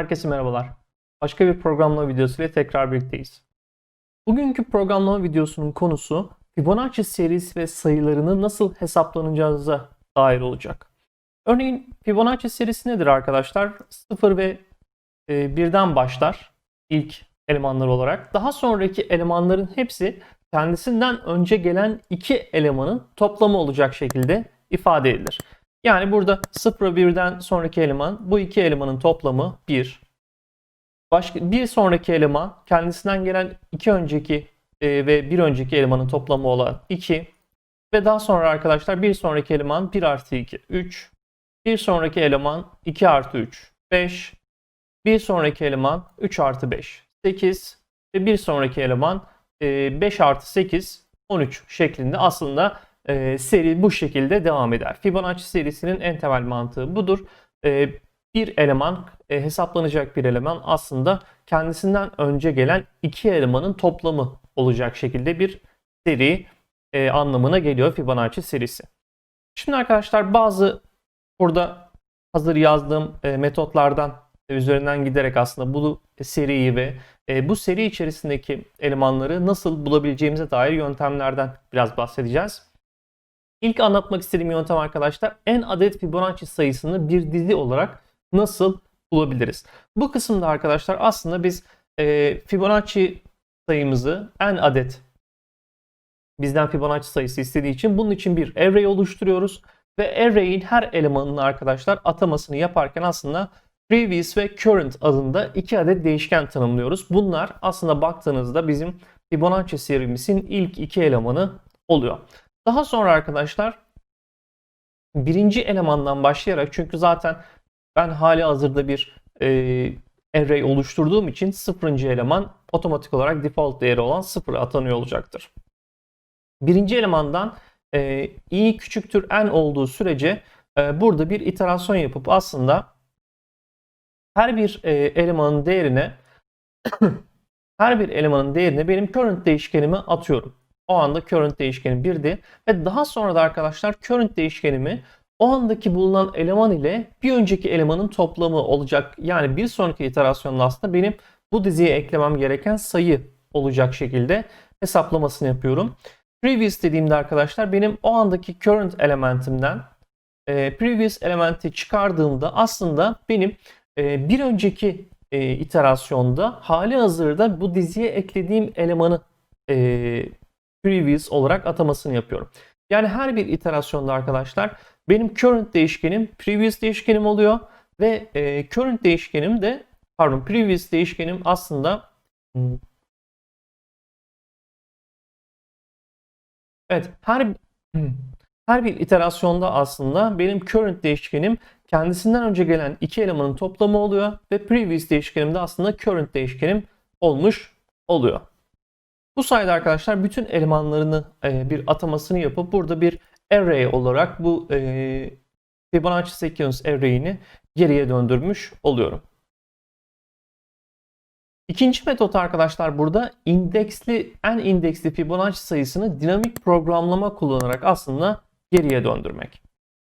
Herkese merhabalar. Başka bir programlama videosu ile tekrar birlikteyiz. Bugünkü programlama videosunun konusu Fibonacci serisi ve sayılarını nasıl hesaplanacağınıza dair olacak. Örneğin Fibonacci serisi nedir arkadaşlar? 0 ve e, 1'den başlar ilk elemanlar olarak. Daha sonraki elemanların hepsi kendisinden önce gelen iki elemanın toplamı olacak şekilde ifade edilir. Yani burada 0 ve 1'den sonraki eleman bu iki elemanın toplamı 1. Başka bir sonraki eleman kendisinden gelen iki önceki e, ve bir önceki elemanın toplamı olan 2. Ve daha sonra arkadaşlar bir sonraki eleman 1 artı 2 3. Bir sonraki eleman 2 artı 3 5. Bir sonraki eleman 3 artı 5 8. Ve bir sonraki eleman e, 5 artı 8 13 şeklinde aslında e, seri bu şekilde devam eder. Fibonacci serisinin en temel mantığı budur. E, bir eleman e, hesaplanacak bir eleman aslında kendisinden önce gelen iki elemanın toplamı olacak şekilde bir seri e, anlamına geliyor Fibonacci serisi. Şimdi arkadaşlar bazı burada hazır yazdığım e, metotlardan e, üzerinden giderek aslında bu seriyi ve e, bu seri içerisindeki elemanları nasıl bulabileceğimize dair yöntemlerden biraz bahsedeceğiz. İlk anlatmak istediğim yöntem arkadaşlar en adet Fibonacci sayısını bir dizi olarak nasıl bulabiliriz? Bu kısımda arkadaşlar aslında biz e, Fibonacci sayımızı en adet bizden Fibonacci sayısı istediği için bunun için bir array oluşturuyoruz ve array'in her elemanını arkadaşlar atamasını yaparken aslında previous ve current adında iki adet değişken tanımlıyoruz. Bunlar aslında baktığınızda bizim Fibonacci serimizin ilk iki elemanı oluyor. Daha sonra arkadaşlar birinci elemandan başlayarak çünkü zaten ben hali hazırda bir e, array oluşturduğum için sıfırıncı eleman otomatik olarak default değeri olan sıfır atanıyor olacaktır. Birinci elemandan e, i küçüktür n olduğu sürece e, burada bir iterasyon yapıp aslında her bir e, elemanın değerine her bir elemanın değerine benim current değişkenimi atıyorum. O anda current değişkeni 1'di ve daha sonra da arkadaşlar current değişkenimi o andaki bulunan eleman ile bir önceki elemanın toplamı olacak. Yani bir sonraki iterasyonda aslında benim bu diziye eklemem gereken sayı olacak şekilde hesaplamasını yapıyorum. Previous dediğimde arkadaşlar benim o andaki current elementimden e, previous elementi çıkardığımda aslında benim e, bir önceki e, iterasyonda hali hazırda bu diziye eklediğim elemanı e, previous olarak atamasını yapıyorum. Yani her bir iterasyonda arkadaşlar benim current değişkenim previous değişkenim oluyor ve e, current değişkenim de pardon previous değişkenim aslında evet her her bir iterasyonda aslında benim current değişkenim kendisinden önce gelen iki elemanın toplamı oluyor ve previous değişkenim de aslında current değişkenim olmuş oluyor. Bu sayede arkadaşlar bütün elemanlarını e, bir atamasını yapıp burada bir array olarak bu e, Fibonacci sequence array'ini geriye döndürmüş oluyorum. İkinci metot arkadaşlar burada indeksli en indeksli Fibonacci sayısını dinamik programlama kullanarak aslında geriye döndürmek.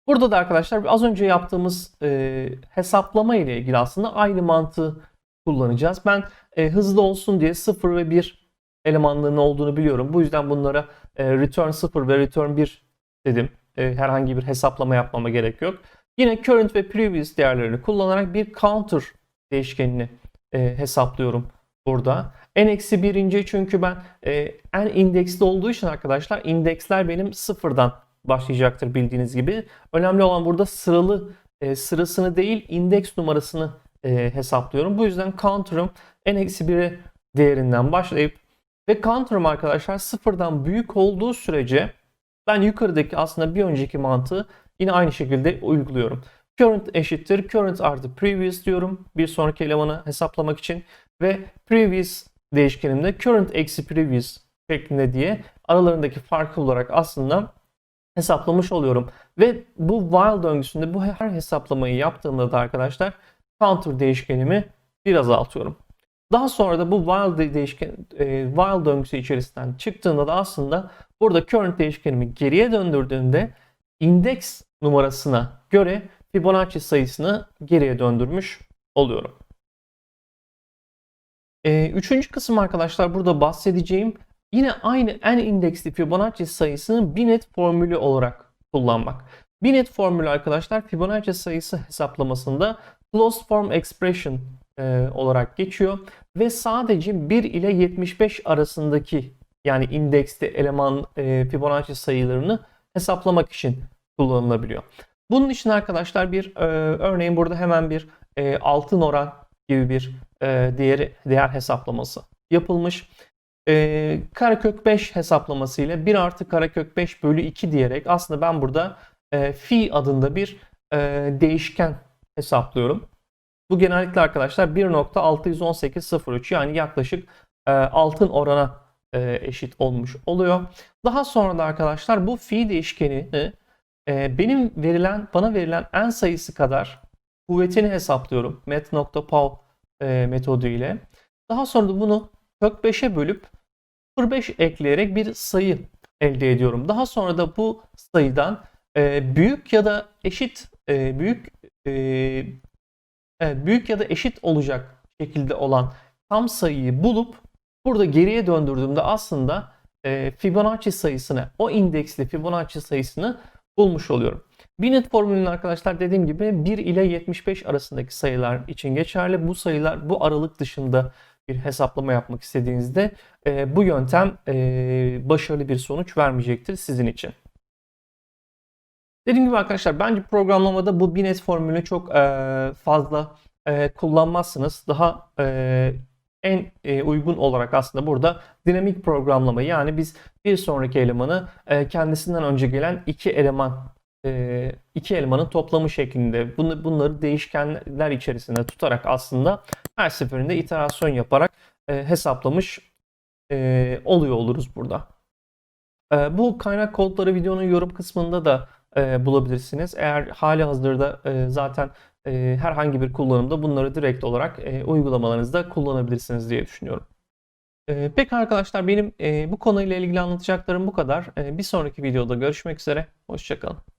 Burada da arkadaşlar az önce yaptığımız e, hesaplama ile ilgili aslında aynı mantığı kullanacağız. Ben e, hızlı olsun diye 0 ve 1 elemanlarının olduğunu biliyorum. Bu yüzden bunlara e, return 0 ve return 1 dedim. E, herhangi bir hesaplama yapmama gerek yok. Yine current ve previous değerlerini kullanarak bir counter değişkenini e, hesaplıyorum burada. En eksi birinci çünkü ben e, en indeksli olduğu için arkadaşlar indeksler benim sıfırdan başlayacaktır bildiğiniz gibi. Önemli olan burada sıralı e, sırasını değil indeks numarasını e, hesaplıyorum. Bu yüzden counter'ım en eksi 1'e değerinden başlayıp ve counter'ım arkadaşlar sıfırdan büyük olduğu sürece ben yukarıdaki aslında bir önceki mantığı yine aynı şekilde uyguluyorum. Current eşittir current artı previous diyorum bir sonraki elemanı hesaplamak için ve previous değişkenimde current eksi previous şeklinde diye aralarındaki farkı olarak aslında hesaplamış oluyorum. Ve bu while döngüsünde bu her hesaplamayı yaptığımda da arkadaşlar counter değişkenimi bir azaltıyorum. Daha sonra da bu while değişken e, while döngüsü içerisinden çıktığında da aslında burada current değişkenimi geriye döndürdüğümde indeks numarasına göre Fibonacci sayısını geriye döndürmüş oluyorum. Ee, üçüncü kısım arkadaşlar burada bahsedeceğim yine aynı en indeksli Fibonacci sayısını binet formülü olarak kullanmak. Binet formülü arkadaşlar Fibonacci sayısı hesaplamasında closed form expression e, olarak geçiyor ve sadece 1 ile 75 arasındaki yani indeksli eleman e, Fibonacci sayılarını hesaplamak için kullanılabiliyor. Bunun için arkadaşlar bir e, örneğin burada hemen bir e, altın oran gibi bir e, değeri, değer hesaplaması yapılmış. E, karekök 5 hesaplaması ile 1 artı karekök 5 bölü 2 diyerek aslında ben burada e, fi adında bir e, değişken hesaplıyorum. Bu genellikle arkadaşlar 1.61803 yani yaklaşık e, altın orana e, eşit olmuş oluyor. Daha sonra da arkadaşlar bu fi değişkenini e, benim verilen bana verilen en sayısı kadar kuvvetini hesaplıyorum. met.pow e, metodu ile. Daha sonra da bunu kök 5'e bölüp 0.5 ekleyerek bir sayı elde ediyorum. Daha sonra da bu sayıdan e, büyük ya da eşit e, büyük e, büyük ya da eşit olacak şekilde olan tam sayıyı bulup burada geriye döndürdüğümde aslında e, Fibonacci sayısını, o indeksli Fibonacci sayısını bulmuş oluyorum. Binet formülünün arkadaşlar dediğim gibi 1 ile 75 arasındaki sayılar için geçerli. Bu sayılar bu aralık dışında bir hesaplama yapmak istediğinizde e, bu yöntem e, başarılı bir sonuç vermeyecektir sizin için. Dediğim gibi arkadaşlar bence programlamada bu binet formülünü çok e, fazla e, kullanmazsınız. Daha e, en e, uygun olarak aslında burada dinamik programlama yani biz bir sonraki elemanı e, kendisinden önce gelen iki eleman e, iki elemanın toplamı şeklinde bunu, bunları değişkenler içerisinde tutarak aslında her seferinde iterasyon yaparak e, hesaplamış e, oluyor oluruz burada. E, bu kaynak kodları videonun yorum kısmında da e, bulabilirsiniz. Eğer hali hazırda e, zaten e, herhangi bir kullanımda bunları direkt olarak e, uygulamalarınızda kullanabilirsiniz diye düşünüyorum. E, peki arkadaşlar benim e, bu konuyla ilgili anlatacaklarım bu kadar. E, bir sonraki videoda görüşmek üzere. Hoşçakalın.